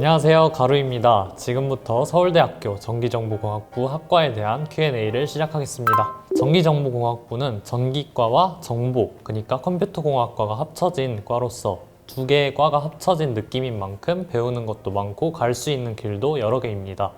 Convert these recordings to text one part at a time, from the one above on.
안녕하세요. 가루입니다. 지금부터 서울대학교 전기정보공학부 학과에 대한 Q&A를 시작하겠습니다. 전기정보공학부는 전기과와 정보 그러니까 컴퓨터공학과가 합쳐진 과로서 두 개의 과가 합쳐진 느낌인 만큼 배우는 것도 많고 갈 수 있는 길도 여러 개입니다.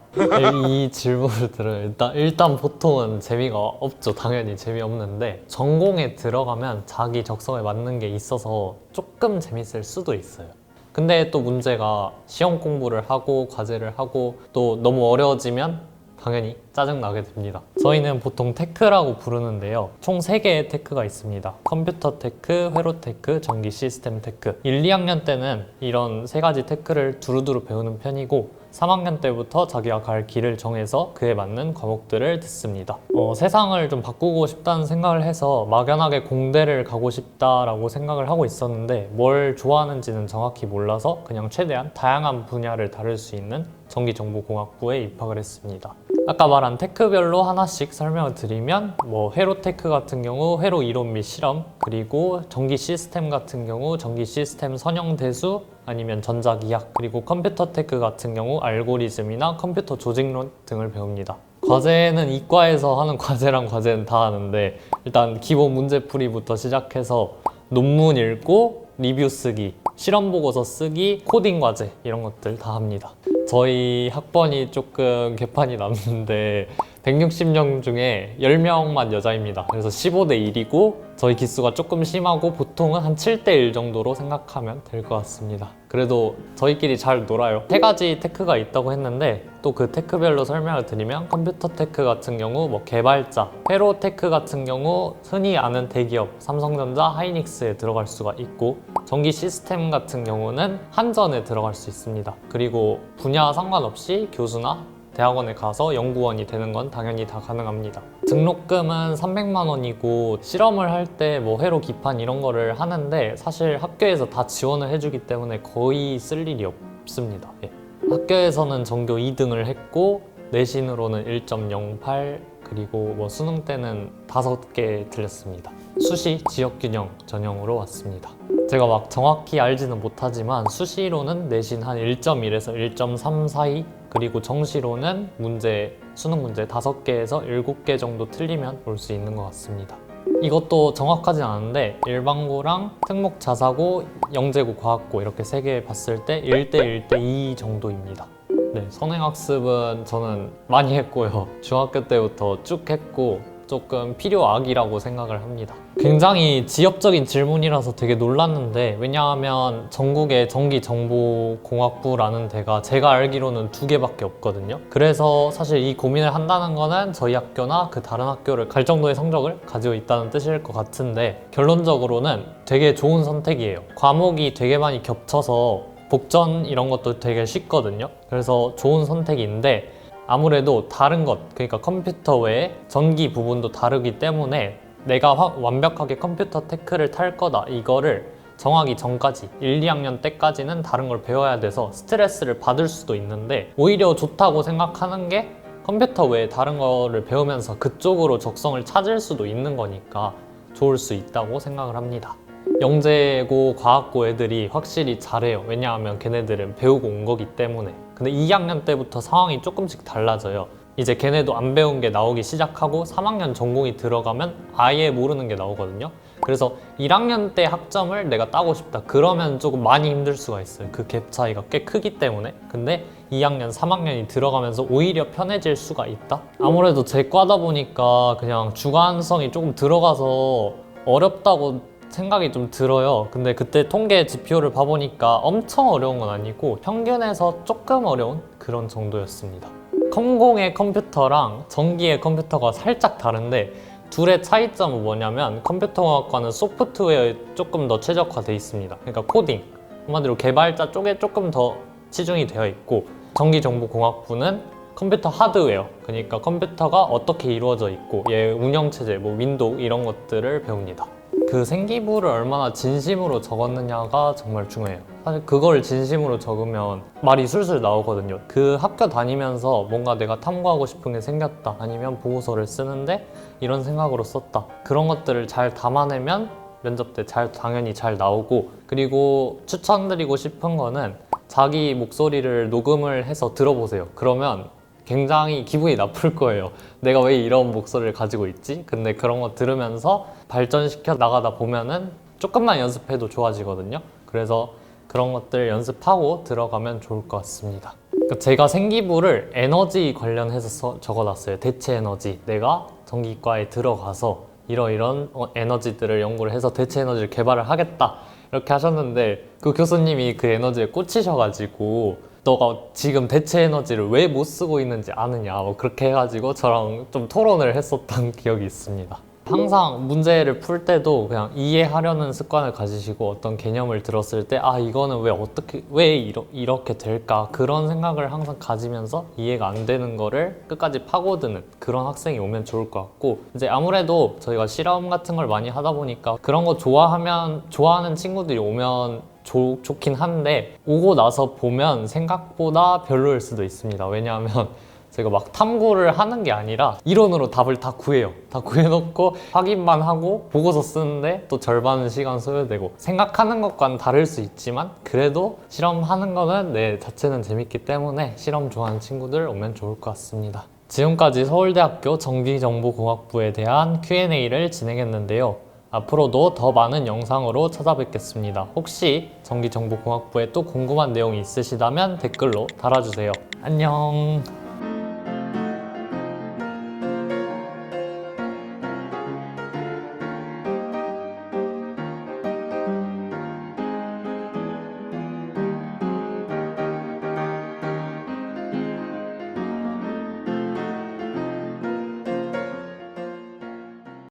이 질문을 들으면 일단, 일단 보통은 재미가 없죠. 당연히 재미없는데 전공에 들어가면 자기 적성에 맞는 게 있어서 조금 재밌을 수도 있어요 근데 또 문제가 시험 공부를 하고 과제를 하고 또 너무 어려워지면 당연히 짜증나게 됩니다. 저희는 보통 테크라고 부르는데요. 총 3개의 테크가 있습니다. 컴퓨터 테크, 회로 테크, 전기 시스템 테크. 1, 2학년 때는 이런 세 가지 테크를 두루두루 배우는 편이고 3학년 때부터 자기가 갈 길을 정해서 그에 맞는 과목들을 듣습니다. 어, 세상을 좀 바꾸고 싶다는 생각을 해서 막연하게 공대를 가고 싶다라고 생각을 하고 있었는데 뭘 좋아하는지는 정확히 몰라서 그냥 최대한 다양한 분야를 다룰 수 있는 전기정보공학부에 입학을 했습니다. 아까 말한 테크별로 하나씩 설명을 드리면 뭐 회로 테크 같은 경우 회로 이론 및 실험 그리고 전기 시스템 같은 경우 전기 시스템 선형 대수 아니면 전자기학 그리고 컴퓨터 테크 같은 경우 알고리즘이나 컴퓨터 조직론 등을 배웁니다. 과제는 이과에서 하는 과제랑 과제는 다 하는데 일단 기본 문제풀이부터 시작해서 논문 읽고 리뷰 쓰기 실험 보고서 쓰기 코딩 과제 이런 것들 다 합니다. 저희 학번이 조금 개판이 났는데 160명 중에 10명만 여자입니다. 그래서 15대 1이고 저희 기수가 조금 심하고 보통은 한 7대 1 정도로 생각하면 될 것 같습니다. 그래도 저희끼리 잘 놀아요. 세 가지 테크가 있다고 했는데 또 그 테크별로 설명을 드리면 컴퓨터 테크 같은 경우 뭐 개발자, 회로 테크 같은 경우 흔히 아는 대기업 삼성전자, 하이닉스에 들어갈 수가 있고 전기 시스템 같은 경우는 한전에 들어갈 수 있습니다. 그리고 분야 상관없이 교수나 대학원에 가서 연구원이 되는 건 당연히 다 가능합니다. 등록금은 300만 원이고 실험을 할 때 뭐 회로 기판 이런 거를 하는데 사실 학교에서 다 지원을 해주기 때문에 거의 쓸 일이 없습니다. 예. 학교에서는 전교 2등을 했고 내신으로는 1.08 그리고 뭐 수능 때는 5개 틀렸습니다. 수시 지역균형 전형으로 왔습니다. 제가 막 정확히 알지는 못하지만 수시로는 내신 한 1.1에서 1.3 사이 그리고 정시로는 문제 수능 문제 5개에서 7개 정도 틀리면 볼수 있는 것 같습니다. 이것도 정확하진 않은데 일반고랑 특목 자사고, 영재고, 과학고 이렇게 세 개 봤을 때 1대 1대 2 정도입니다. 네, 선행학습은 저는 많이 했고요. 중학교 때부터 쭉 했고 조금 필요악이라고 생각을 합니다. 굉장히 지엽적인 질문이라서 되게 놀랐는데 왜냐하면 전국에 전기정보공학부라는 데가 제가 알기로는 두 개밖에 없거든요. 그래서 사실 이 고민을 한다는 거는 저희 학교나 그 다른 학교를 갈 정도의 성적을 가지고 있다는 뜻일 것 같은데 결론적으로는 되게 좋은 선택이에요. 과목이 되게 많이 겹쳐서 복전 이런 것도 되게 쉽거든요. 그래서 좋은 선택인데 아무래도 다른 것, 그러니까 컴퓨터 외에 전기 부분도 다르기 때문에 내가 화- 완벽하게 컴퓨터 테크를 탈 거다 이거를 정하기 전까지 1, 2학년 때까지는 다른 걸 배워야 돼서 스트레스를 받을 수도 있는데 오히려 좋다고 생각하는 게 컴퓨터 외에 다른 거를 배우면서 그쪽으로 적성을 찾을 수도 있는 거니까 좋을 수 있다고 생각을 합니다. 영재고 과학고 애들이 확실히 잘해요. 왜냐하면 걔네들은 배우고 온 거기 때문에. 근데 2학년 때부터 상황이 조금씩 달라져요. 이제 걔네도 안 배운 게 나오기 시작하고 3학년 전공이 들어가면 아예 모르는 게 나오거든요. 그래서 1학년 때 학점을 내가 따고 싶다. 그러면 조금 많이 힘들 수가 있어요. 그 갭 차이가 꽤 크기 때문에. 근데 2학년, 3학년이 들어가면서 오히려 편해질 수가 있다. 아무래도 제 과다 보니까 그냥 주관성이 조금 들어가서 어렵다고 생각이 좀 들어요. 근데 그때 통계 지표를 봐보니까 엄청 어려운 건 아니고 평균에서 조금 어려운 그런 정도였습니다. 컴공의 컴퓨터랑 전기의 컴퓨터가 살짝 다른데 둘의 차이점은 뭐냐면 컴퓨터공학과는 소프트웨어에 조금 더 최적화돼 있습니다. 그러니까 코딩 한마디로 개발자 쪽에 조금 더 치중이 되어 있고 전기정보공학부는 컴퓨터 하드웨어 그러니까 컴퓨터가 어떻게 이루어져 있고 얘 운영체제 뭐 윈도우 이런 것들을 배웁니다. 그 생기부를 얼마나 진심으로 적었느냐가 정말 중요해요. 사실 그걸 진심으로 적으면 말이 술술 나오거든요. 그 학교 다니면서 뭔가 내가 탐구하고 싶은 게 생겼다. 아니면 보고서를 쓰는데 이런 생각으로 썼다. 그런 것들을 잘 담아내면 면접 때 잘 당연히 잘 나오고 그리고 추천드리고 싶은 거는 자기 목소리를 녹음을 해서 들어보세요. 그러면 굉장히 기분이 나쁠 거예요. 내가 왜 이런 목소리를 가지고 있지? 근데 그런 거 들으면서 발전시켜 나가다 보면은 조금만 연습해도 좋아지거든요. 그래서 그런 것들 연습하고 들어가면 좋을 것 같습니다. 그러니까 제가 생기부를 에너지 관련해서 써- 적어놨어요. 대체 에너지. 내가 전기과에 들어가서 이러이런 어, 에너지들을 연구를 해서 대체 에너지를 개발을 하겠다. 이렇게 하셨는데 그 교수님이 그 에너지에 꽂히셔가지고 너가 지금 대체 에너지를 왜 못 쓰고 있는지 아느냐 뭐 그렇게 해가지고 저랑 좀 토론을 했었던 기억이 있습니다. 항상 문제를 풀 때도 그냥 이해하려는 습관을 가지시고 어떤 개념을 들었을 때 아 이거는 왜 어떻게 왜 이러, 이렇게 될까 그런 생각을 항상 가지면서 이해가 안 되는 거를 끝까지 파고드는 그런 학생이 오면 좋을 것 같고 이제 아무래도 저희가 실험 같은 걸 많이 하다 보니까 그런 거 좋아하면 좋아하는 친구들이 오면 좋, 좋긴 한데 오고 나서 보면 생각보다 별로일 수도 있습니다. 왜냐하면 제가 막 탐구를 하는 게 아니라 이론으로 답을 다 구해요. 다 구해놓고 확인만 하고 보고서 쓰는데 또 절반은 시간 소요되고 생각하는 것과는 다를 수 있지만 그래도 실험하는 거는 내 자체는 재밌기 때문에 실험 좋아하는 친구들 오면 좋을 것 같습니다. 지금까지 서울대학교 전기정보공학부에 대한 Q&A를 진행했는데요. 앞으로도 더 많은 영상으로 찾아뵙겠습니다. 혹시 전기정보공학부에 또 궁금한 내용이 있으시다면 댓글로 달아주세요. 안녕.